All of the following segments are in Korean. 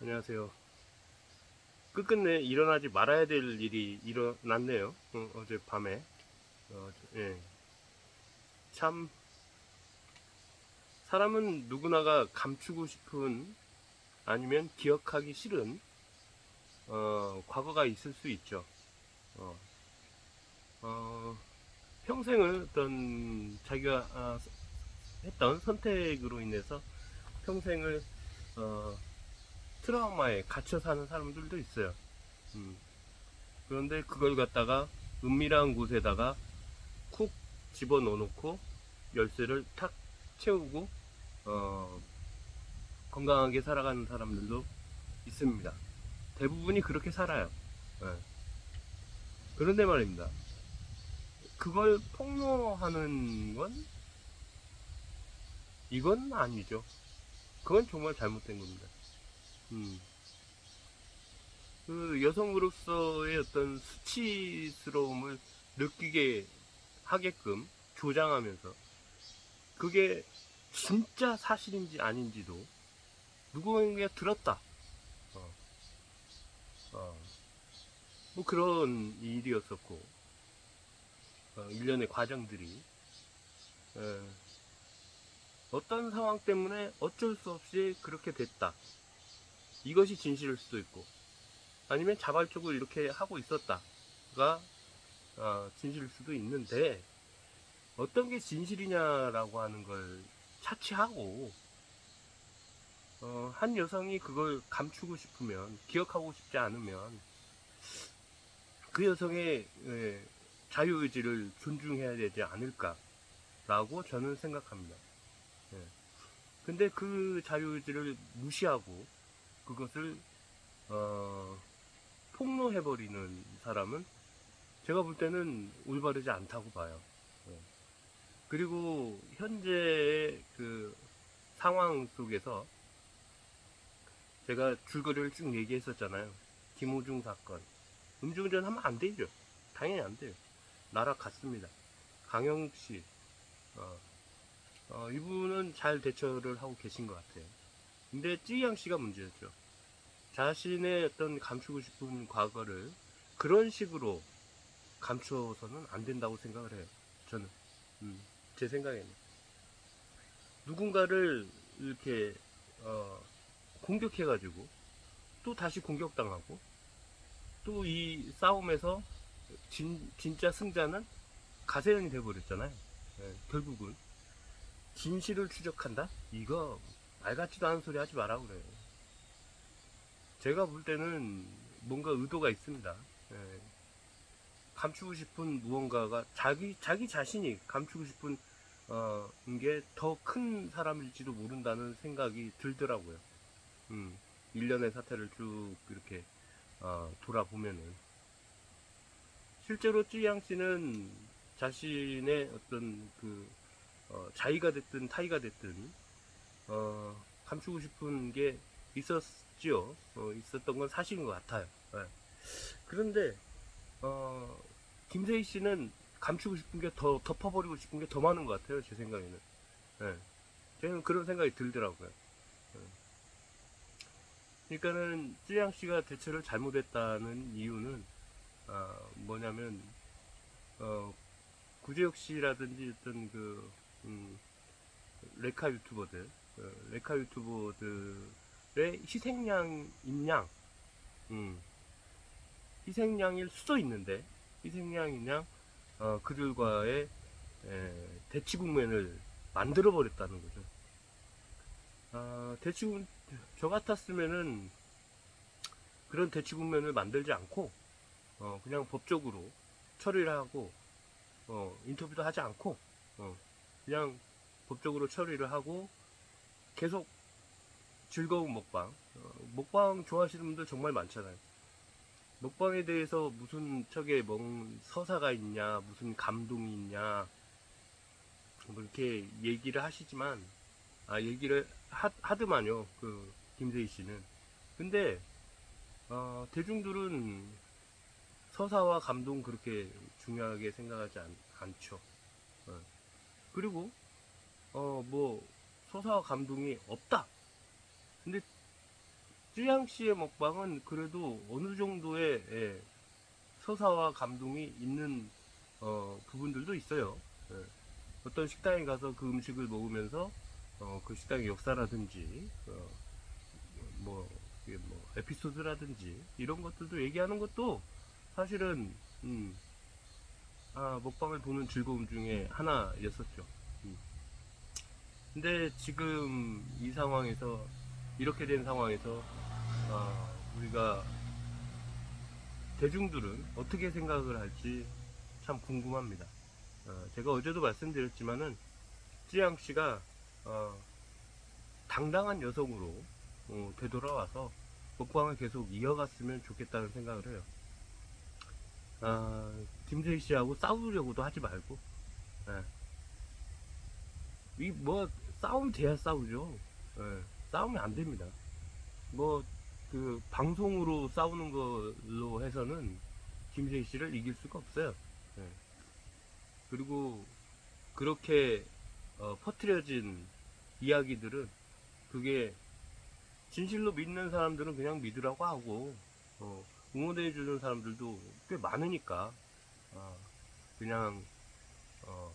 안녕하세요. 끝끝내 일어나지 말아야 될 일이 일어났네요. 어, 어제 밤에. 어, 저- 예. 참, 사람은 누구나가 감추고 싶은 아니면 기억하기 싫은 어, 과거가 있을 수 있죠. 어, 어, 평생을 어떤 자기가 아, 했던 선택으로 인해서 평생을 어, 트라우마에 갇혀 사는 사람들도 있어요. 음. 그런데 그걸 갖다가 은밀한 곳에다가 쿡 집어 넣어놓고 열쇠를 탁 채우고 어, 건강하게 살아가는 사람들도 있습니다. 대부분이 그렇게 살아요. 예. 그런데 말입니다. 그걸 폭로하는 건 이건 아니죠. 그건 정말 잘못된 겁니다. 음. 그 여성으로서의 어떤 수치스러움을 느끼게 하게끔 조장하면서 그게 진짜 사실인지 아닌지도 누구에게 들었다. 어. 어. 뭐 그런 일이었었고 어, 일련의 과정들이 예. 어떤 상황 때문에 어쩔 수 없이 그렇게 됐다. 이것이 진실일 수도 있고, 아니면 자발적으로 이렇게 하고 있었다가 어, 진실일 수도 있는데, 어떤 게 진실이냐라고 하는 걸 차치하고, 어, 한 여성이 그걸 감추고 싶으면, 기억하고 싶지 않으면, 그 여성의 예, 자유의지를 존중해야 되지 않을까라고 저는 생각합니다. 예. 근데 그 자유의지를 무시하고 그것을 어, 폭로해버리는 사람은 제가 볼 때는 올바르지 않다고 봐요. 예. 그리고 현재의 그 상황 속에서 제가 줄거리를 쭉 얘기했었잖아요. 김호중 사건. 음주운전 하면 안 되죠. 당연히 안 돼요. 나라 갔습니다. 강영욱 씨, 어, 어, 이분은 잘 대처를 하고 계신 것 같아요. 근데 찌양 씨가 문제였죠. 자신의 어떤 감추고 싶은 과거를 그런 식으로 감추어서는 안 된다고 생각을 해요. 저는. 음, 제 생각에는. 누군가를 이렇게, 어, 공격해가지고, 또 다시 공격당하고, 또 이 싸움에서 진, 진짜 승자는 가세현이 돼버렸잖아요. 예, 결국은. 진실을 추적한다? 이거 말 같지도 않은 소리 하지 마라 그래요. 제가 볼 때는 뭔가 의도가 있습니다. 예. 감추고 싶은 무언가가 자기 자기 자신이 감추고 싶은 어, 게 더 큰 사람일지도 모른다는 생각이 들더라고요. 음, 일련의 사태를 쭉 이렇게 어, 돌아보면은 실제로 쯔양 씨는 자신의 어떤 그 어, 자의가 됐든 타의가 됐든 어, 감추고 싶은 게 있었지요. 어, 있었던 건 사실인 것 같아요. 예. 그런데 어, 김세희 씨는 감추고 싶은 게 더 덮어버리고 싶은 게 더 많은 것 같아요. 제 생각에는. 예. 저는 그런 생각이 들더라고요. 예. 그러니까는 쯔양 씨가 대처를 잘못했다는 이유는 아, 뭐냐면 어, 구재혁 씨라든지 어떤 그 음, 레카 유튜버들, 어, 레카 유튜버들의 희생양인 양, 음, 희생양일 수도 있는데 희생양인 양 어, 그들과의 에, 대치 국면을 만들어 버렸다는 거죠. 아, 대치 국- 저 같았으면은 그런 대치 국면을 만들지 않고 어, 그냥 법적으로 처리를 하고 어, 인터뷰도 하지 않고 어, 그냥 법적으로 처리를 하고 계속 즐거운 먹방 어, 먹방 좋아하시는 분들 정말 많잖아요 먹방에 대해서 무슨 척에 뭔 서사가 있냐 무슨 감동이 있냐 뭐 이렇게 얘기를 하시지만 아 얘기를 하, 하더만요 그 김세희 씨는 근데 어, 대중들은 서사와 감동 그렇게 중요하게 생각하지 않, 않죠. 어. 그리고 어 뭐 서사와 감동이 없다. 근데 쯔양 씨의 먹방은 그래도 어느 정도의 예, 서사와 감동이 있는 어, 부분들도 있어요. 예. 어떤 식당에 가서 그 음식을 먹으면서 어, 그 식당의 역사라든지 어, 뭐, 뭐 에피소드라든지 이런 것들도 얘기하는 것도 사실은 음, 아, 먹방을 보는 즐거움 중에 하나였었죠. 음. 근데 지금 이 상황에서 이렇게 된 상황에서 아, 우리가 대중들은 어떻게 생각을 할지 참 궁금합니다. 어, 제가 어제도 말씀드렸지만은 찌양 씨가 어, 당당한 여성으로 어, 되돌아와서 먹방을 계속 이어갔으면 좋겠다는 생각을 해요. 아, 김세희 씨하고 싸우려고도 하지 말고, 이뭐 싸움 돼야 싸우죠. 예, 싸우면 안 됩니다. 뭐 그 방송으로 싸우는 걸로 해서는 김세희 씨를 이길 수가 없어요. 예. 그리고 그렇게 어, 퍼트려진 이야기들은 그게 진실로 믿는 사람들은 그냥 믿으라고 하고 어, 응원해 주는 사람들도 꽤 많으니까 어, 그냥 어,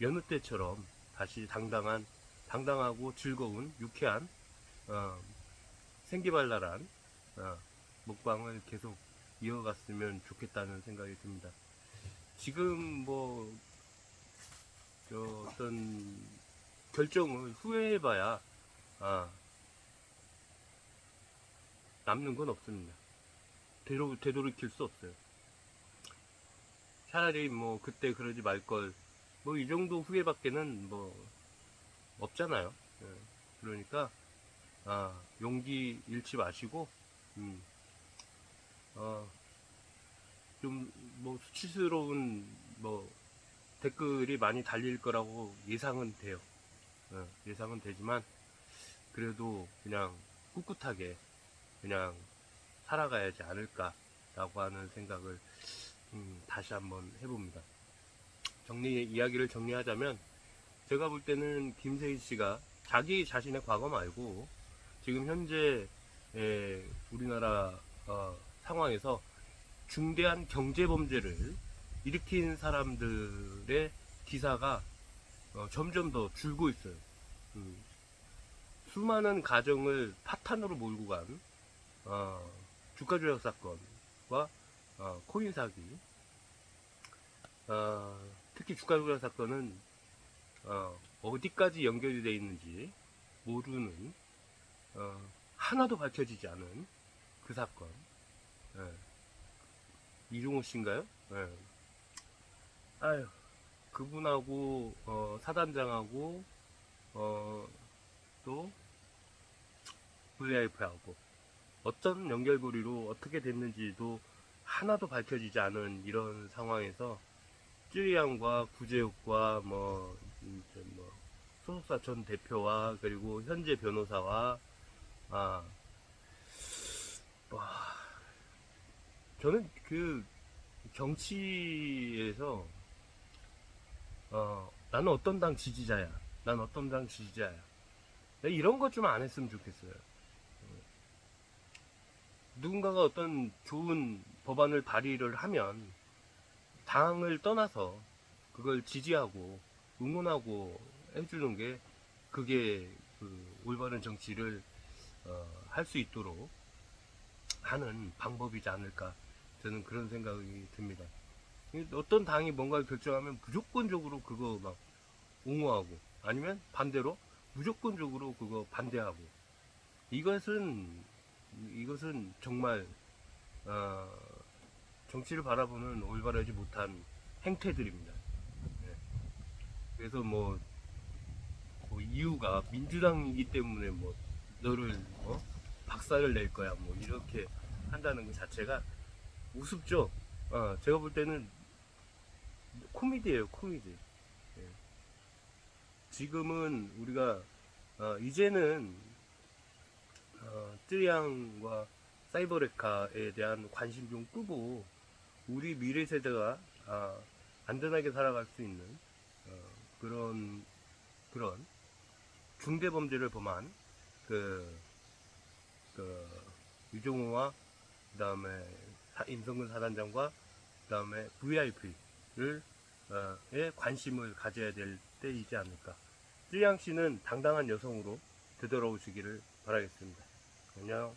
여느 때처럼 다시 당당한 당당하고 즐거운 유쾌한 어, 생기발랄한 어, 먹방을 계속 이어갔으면 좋겠다는 생각이 듭니다. 지금 뭐저 어떤 결정을 후회해봐야 아, 남는 건 없습니다. 되도, 되돌이킬 수 없어요. 차라리 뭐 그때 그러지 말 걸 뭐 이 정도 후회밖에는 뭐 없잖아요. 예. 그러니까 아, 용기 잃지 마시고 음, 어, 좀뭐 수치스러운 뭐 댓글이 많이 달릴 거라고 예상은 돼요. 어, 예상은 되지만 그래도 그냥 꿋꿋하게 그냥 살아가야지 않을까라고 하는 생각을 음, 다시 한번 해봅니다. 정리 이야기를 정리하자면 제가 볼 때는 김세희 씨가 자기 자신의 과거 말고 지금 현재 에, 우리나라 어, 상황에서 중대한 경제 범죄를 일으킨 사람들의 기사가 어, 점점 더 줄고 있어요. 음, 수많은 가정을 파탄으로 몰고 간 어, 주가 조작 사건과 어, 코인 사기, 어, 특히 주가 조작 사건은 어, 어디까지 연결이 되어 있는지 모르는 어, 하나도 밝혀지지 않은 그 사건. 예. 이종호 씨인가요? 예. 아유, 그분하고 어, 사단장하고 어, 또 VIP하고 어떤 연결고리로 어떻게 됐는지도 하나도 밝혀지지 않은 이런 상황에서 쯔리양과 구제욱과 뭐, 음, 저뭐 소속사 전 대표와 그리고 현재 변호사와 아, 와, 저는 그 정치에서 어, 나는 어떤 당 지지자야. 난 어떤 당 지지자야. 내가 이런 것 좀 안 했으면 좋겠어요. 누군가가 어떤 좋은 법안을 발의를 하면 당을 떠나서 그걸 지지하고 응원하고 해주는 게 그게 그 올바른 정치를 어, 할 수 있도록 하는 방법이지 않을까 저는 그런 생각이 듭니다. 어떤 당이 뭔가를 결정하면 무조건적으로 그거 막 옹호하고 아니면 반대로 무조건적으로 그거 반대하고 이것은 이것은 정말 어, 정치를 바라보는 올바르지 못한 행태들입니다. 네. 그래서 뭐, 뭐 이유가 민주당이기 때문에 뭐 너를 어? 박살을 낼 거야 뭐 이렇게 한다는 것 자체가 우습죠. 어, 제가 볼 때는 코미디예요, 코미디. 예. 지금은 우리가 어, 이제는 어, 쯔양과 사이버레카에 대한 관심 좀 끄고 우리 미래 세대가 아, 안전하게 살아갈 수 있는 어, 그런 그런 중대 범죄를 범한 그, 그 유종우와 그다음에 사- 임성근 사단장과 그다음에 VIP를 어, 에 관심을 가져야 될 때이지 않을까. 쯔양 씨는 당당한 여성으로 되돌아오시기를 바라겠습니다. 안녕.